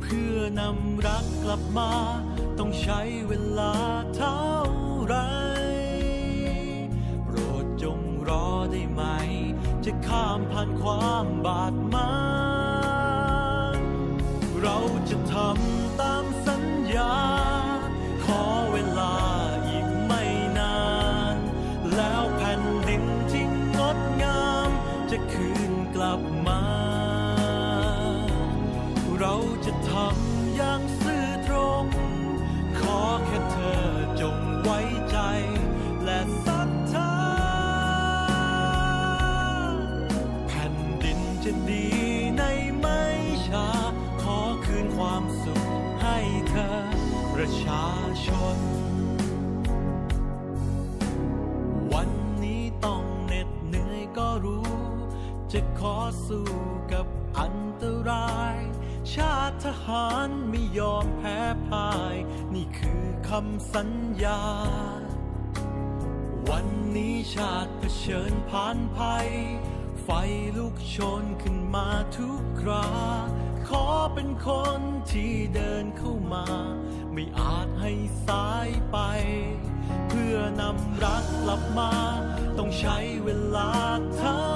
เพื่อนำรักกลับมา ต้องใช้เวลาเท่าไร โปรดจงรอได้ไหม จะข้ามผ่านความบาดหมาง ประชาชน วันนี้ต้องเหน็ดเหนื่อยก็รู้ จะขอสู้กับอันตราย ชาติทหารไม่ยอมแพ้พ่าย นี่คือคำสัญญา วันนี้ชาติเผชิญผ่านภัย ไฟลุกโชนขึ้นมาทุกครา เป็นคนที่เดินเข้ามา ไม่อาจให้สายไป เพื่อนำรักกลับมา ต้องใช้เวลาเท่า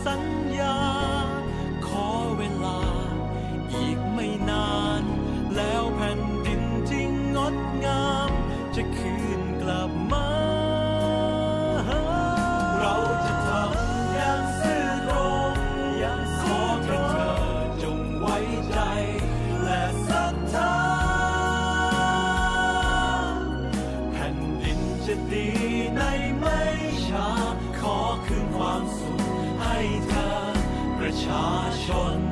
ำ ปร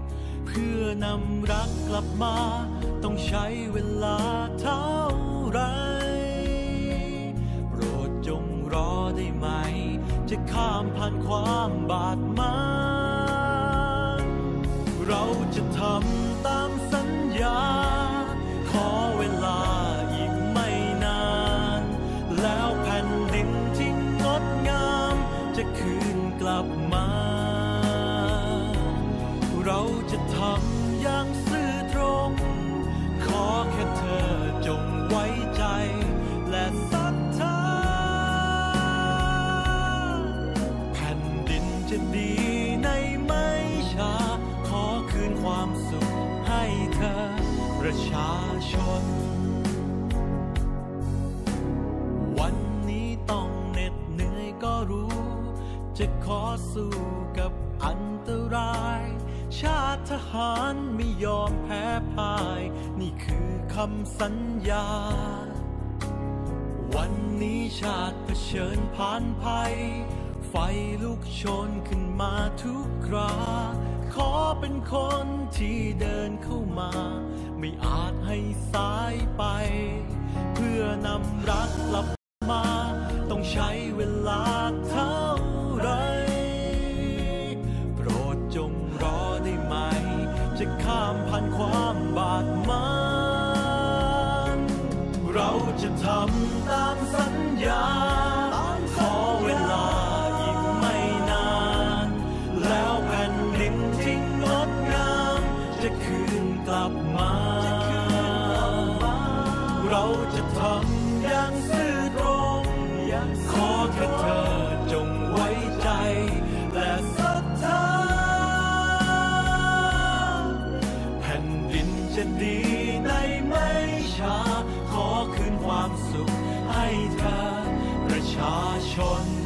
เพื่อนำรักกลับมา ต้องใช้เวลาเท่าไร โปรดจงรอได้ไหม จะข้ามผ่านความบาดหมาง ประชาชน วันนี้ต้องเหน็ดเหนื่อยก็รู้ จะขอสู้กับอันตราย ชาติทหารไม่ยอมแพ้พ่าย นี่คือคำสัญญา วันนี้ชาติเผชิญผ่านภัย ไฟลุกโชนขึ้นมาทุกคราขอเป็นคนที่เดินเข้ามา ไม่อาจให้สายไป เพื่อนำรักลับ con